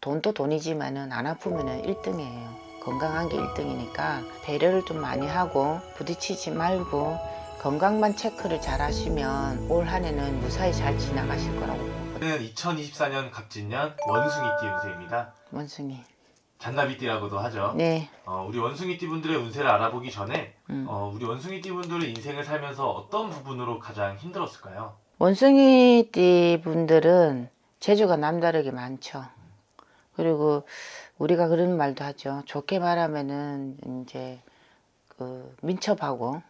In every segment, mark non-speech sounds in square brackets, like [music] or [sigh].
돈도 돈이지만은 안 아프면은 1등이에요. 건강한 게 1등이니까 배려를 좀 많이 하고 부딪히지 말고 건강만 체크를 잘 하시면 올 한 해는 무사히 잘 지나가실 거라고. 저는 2024년 갑진년 원숭이띠 운세입니다. 원숭이. 잔나비띠라고도 하죠. 네. 어, 우리 원숭이띠 분들의 운세를 알아보기 전에 음. 어, 우리 원숭이띠 분들의 인생을 살면서 어떤 부분으로 가장 힘들었을까요? 원숭이띠 분들은 재주가 남다르게 많죠. 그리고 우리가 그런 말도 하죠. 좋게 말하면은 이제 그 민첩하고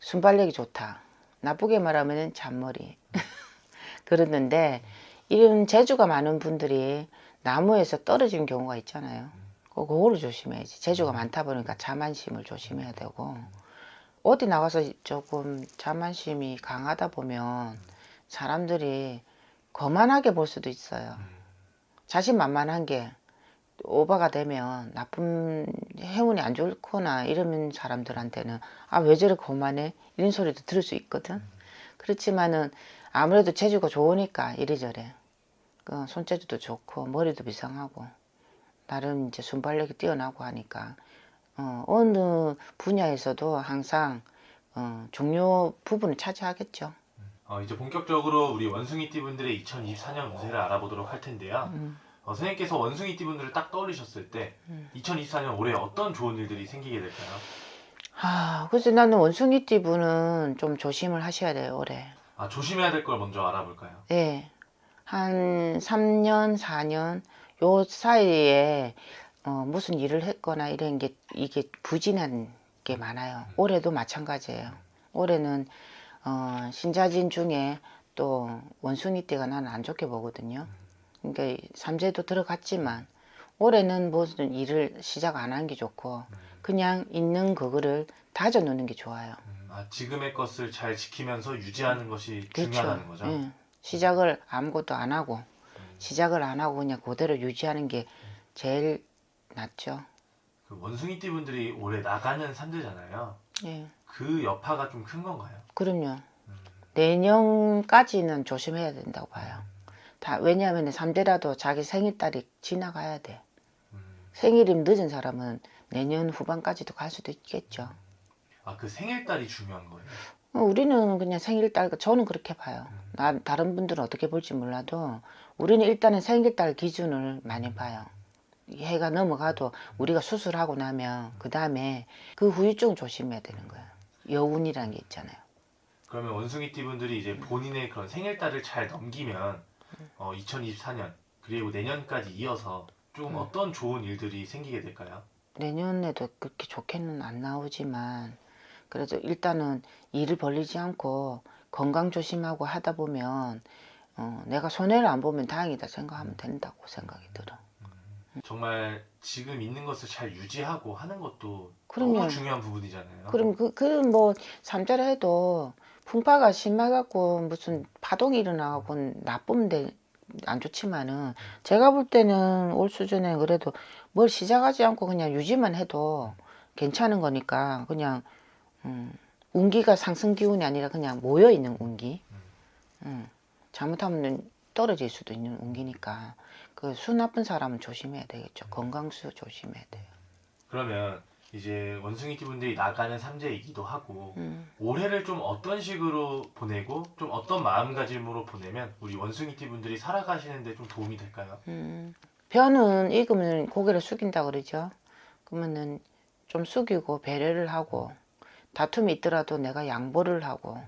순발력이 좋다. 나쁘게 말하면은 잔머리. [laughs] 그러는데 이런 재주가 많은 분들이 나무에서 떨어진 경우가 있잖아요. 그- 그거를 조심해야지. 재주가 많다 보니까 자만심을 조심해야 되고 어디 나가서 조금 자만심이 강하다 보면 사람들이 거만하게 볼 수도 있어요. 자신만만한 게 오버가 되면 나쁜 행운이 안 좋거나 이러면 사람들한테는 아 왜 저렇게 거만해 이런 소리도 들을 수 있거든. 그렇지만은 아무래도 재주가 좋으니까 이래저래 그 손재주도 좋고 머리도 비상하고 나름 이제 순발력이 뛰어나고 하니까 어, 어느 분야에서도 항상 어, 중요 부분을 차지하겠죠. 어, 이제 본격적으로 우리 원숭이띠 분들의 2024년 운세를 알아보도록 할 텐데요. 음. 어, 선생님께서 원숭이띠 분들을 딱 떠올리셨을 때 음. 2024년 올해 어떤 좋은 일들이 생기게 될까요? 아, 그래서 나는 원숭이띠 분은 좀 조심을 하셔야 돼요, 올해. 아, 조심해야 될 걸 먼저 알아볼까요? 네. 한 3년, 4년, 요 사이에, 어, 무슨 일을 했거나 이런 게, 이게 부진한 게 많아요. 올해도 마찬가지예요. 올해는, 어, 신자진 중에 또 원숭이 띠가 나는 안 좋게 보거든요. 그러니까 삼재도 들어갔지만, 올해는 무슨 일을 시작 안 하는 게 좋고, 그냥 있는 그거를 다져 놓는 게 좋아요. 음, 아, 지금의 것을 잘 지키면서 유지하는 것이 그렇죠. 중요하다는 거죠. 예. 시작을 아무것도 안 하고 음, 시작을 안 하고 그냥 그대로 유지하는 게 제일 낫죠. 그 원숭이띠 분들이 올해 나가는 산대잖아요. 예. 그 여파가 좀 큰 건가요? 그럼요. 음, 내년까지는 조심해야 된다고 봐요. 다 왜냐하면 3대라도 자기 생일달이 지나가야 돼. 음. 생일이 늦은 사람은 내년 후반까지도 갈 수도 있겠죠. 아, 그 생일달이 중요한 거예요. 어, 우리는 그냥 생일달 저는 그렇게 봐요. 음. 나, 다른 분들은 어떻게 볼지 몰라도 우리는 일단은 생일달 기준을 많이 봐요. 이 해가 넘어가도 우리가 수술하고 나면 그 다음에 그 후유증 조심해야 되는 거예요. 여운이라는 게 있잖아요. 그러면 원숭이 띠 분들이 이제 본인의 그런 생일달을 잘 넘기면 어, 2024년 그리고 내년까지 이어서 좀 음. 어떤 좋은 일들이 생기게 될까요? 내년에도 그렇게 좋게는 안 나오지만 그래도 일단은 일을 벌리지 않고 건강 조심하고 하다 보면 어, 내가 손해를 안 보면 다행이다 생각하면 된다고 생각이 들어. 정말 지금 있는 것을 잘 유지하고 하는 것도 그럼요. 너무 중요한 부분이잖아요. 그럼 그, 그뭐 삼자를 해도 풍파가 심해갖고 무슨 파동이 일어나고 나쁘면 돼, 안 좋지만은 제가 볼 때는 올 수준에 그래도 뭘 시작하지 않고 그냥 유지만 해도 괜찮은 거니까 그냥 음, 운기가 상승 기운이 아니라 그냥 모여 있는 운기. 음, 잘못하면 떨어질 수도 있는 운기니까 그 수 나쁜 사람은 조심해야 되겠죠. 건강수 조심해야 돼요. 그러면 이제 원숭이띠 분들이 나가는 삼재이기도 하고 음. 올해를 좀 어떤 식으로 보내고 좀 어떤 마음가짐으로 보내면 우리 원숭이띠 분들이 살아가시는데 좀 도움이 될까요? 음, 변은 익으면 고개를 숙인다 그러죠. 그러면은 좀 숙이고 배려를 하고 다툼이 있더라도 내가 양보를 하고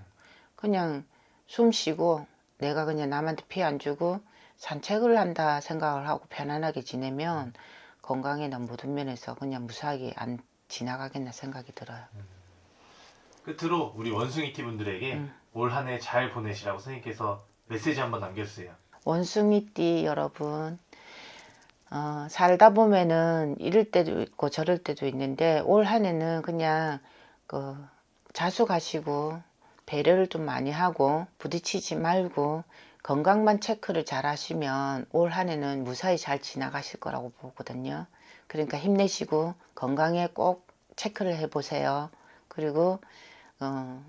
그냥 숨 쉬고 내가 그냥 남한테 피해 안 주고 산책을 한다 생각을 하고 편안하게 지내면 건강이나 모든 면에서 그냥 무사하게 안 지나가겠나 생각이 들어요. 끝으로 우리 원숭이띠 분들에게 음. 올 한 해 잘 보내시라고 선생님께서 메시지 한번 남겨주세요. 원숭이띠 여러분, 어, 살다 보면은 이럴 때도 있고 저럴 때도 있는데 올 한 해는 그냥 그 자숙하시고 배려를 좀 많이 하고 부딪히지 말고 건강만 체크를 잘 하시면 올 한 해는 무사히 잘 지나가실 거라고 보거든요. 그러니까 힘내시고 건강에 꼭 체크를 해보세요. 그리고 어,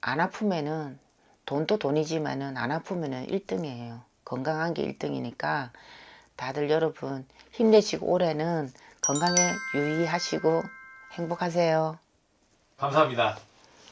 안 아프면은 돈도 돈이지만은 안 아프면은 1등이에요. 건강한 게 1등이니까 다들 여러분 힘내시고 올해는 건강에 유의하시고 행복하세요. 감사합니다.